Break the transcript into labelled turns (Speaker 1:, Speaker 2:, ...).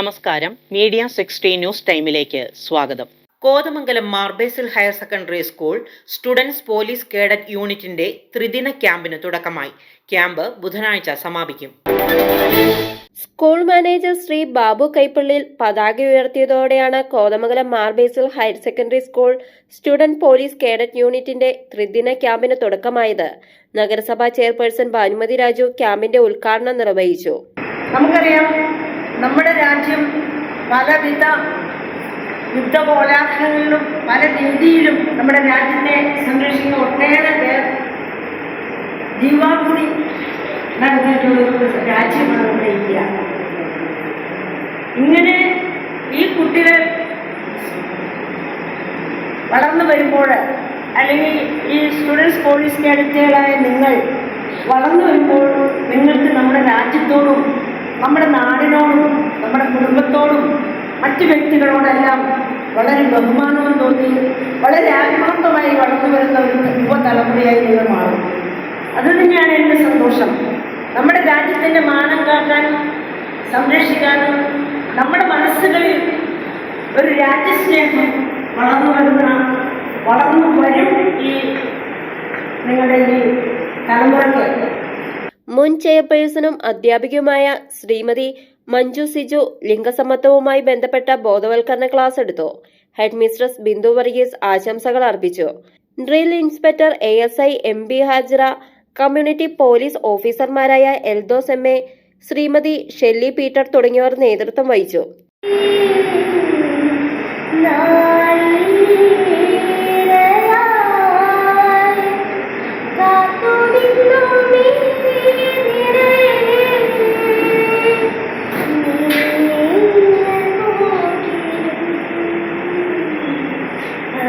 Speaker 1: നമസ്കാരം. Media sixty news ടൈമിലേക്ക് സ്വാഗതം. Kothamangalam Mar Basil higher secondary school students police cadet യൂണിറ്റിന്റെ ത്രിദിന ക്യാമ്പിന് തുടക്കമായി. ക്യാമ്പ് ബുധനാഴ്ച സമാപിക്കും.
Speaker 2: സ്കൂൾ മാനേജർ ശ്രീ ബാബു കൈപ്പള്ളിൽ പതാക ഉയർത്തിയതോടെയാണ് Kothamangalam Mar Basil higher secondary school student police cadet യൂണിറ്റിന്റെ ത്രിദിന ക്യാമ്പിന് തുടക്കമായത്. നഗരസഭാ ചെയർപേഴ്സൺ ഭാനുമതി രാജു ക്യാമ്പിന്റെ ഉദ്ഘാടനം നിർവഹിച്ചു.
Speaker 3: നമുക്കറിയാം നമ്മുടെ രാജ്യം പലവിധ യുദ്ധപോരാട്ടങ്ങളിലും പല രീതിയിലും നമ്മുടെ രാജ്യത്തെ സംരക്ഷിക്കുന്ന ഒട്ടേറെ പേർ ദീപാവലി നടന്നിട്ടുള്ള ഒരു രാജ്യമാണ് നമ്മുടെ ഇന്ത്യ. ഇങ്ങനെ ഈ കുട്ടികൾ വളർന്നു വരുമ്പോൾ അല്ലെങ്കിൽ ഈ സ്റ്റുഡൻസ് പോലീസ് കേഡറ്റുകളായ നിങ്ങൾ വളർന്നു വരുമ്പോൾ നിങ്ങൾക്ക് നമ്മുടെ രാജ്യത്തോടും നമ്മുടെ നാടിനോടും മറ്റു വ്യക്തികളോടെല്ലാം വളരെ ബഹുമാനവും തോന്നി വളരെ ആത്മാർത്ഥമായി വളർന്നു വരുന്ന ഒരു യുവതലമുറയായി നിങ്ങൾ മാറും. അത് തന്നെയാണ് എന്റെ സന്തോഷം. നമ്മുടെ രാജ്യത്തിന്റെ മാനം കാക്കാൻ സംരക്ഷിക്കാനും നമ്മുടെ മനസ്സുകളിൽ ഒരു രാജ്യസ്നേഹം വളർന്നു വരുന്ന വളർന്നു വരും ഈ നിങ്ങളുടെ ഈ തലമുറയ്ക്ക്.
Speaker 2: മുൻ ചെയർപേഴ്സണും അധ്യാപികയുമായ ശ്രീമതി മഞ്ജു സിജു ലിംഗസമത്വവുമായി ബന്ധപ്പെട്ട ബോധവൽക്കരണ ക്ലാസ് എടുത്തു. ഹെഡ് മിസ്ട്രസ് ബിന്ദു വർഗീസ് ആശംസകൾ അർപ്പിച്ചു. Drill inspector A S I M B Hajra community police ഓഫീസർമാരായ Eldhose M A Shrimati Shelly Peter തുടങ്ങിയവർ നേതൃത്വം വഹിച്ചു.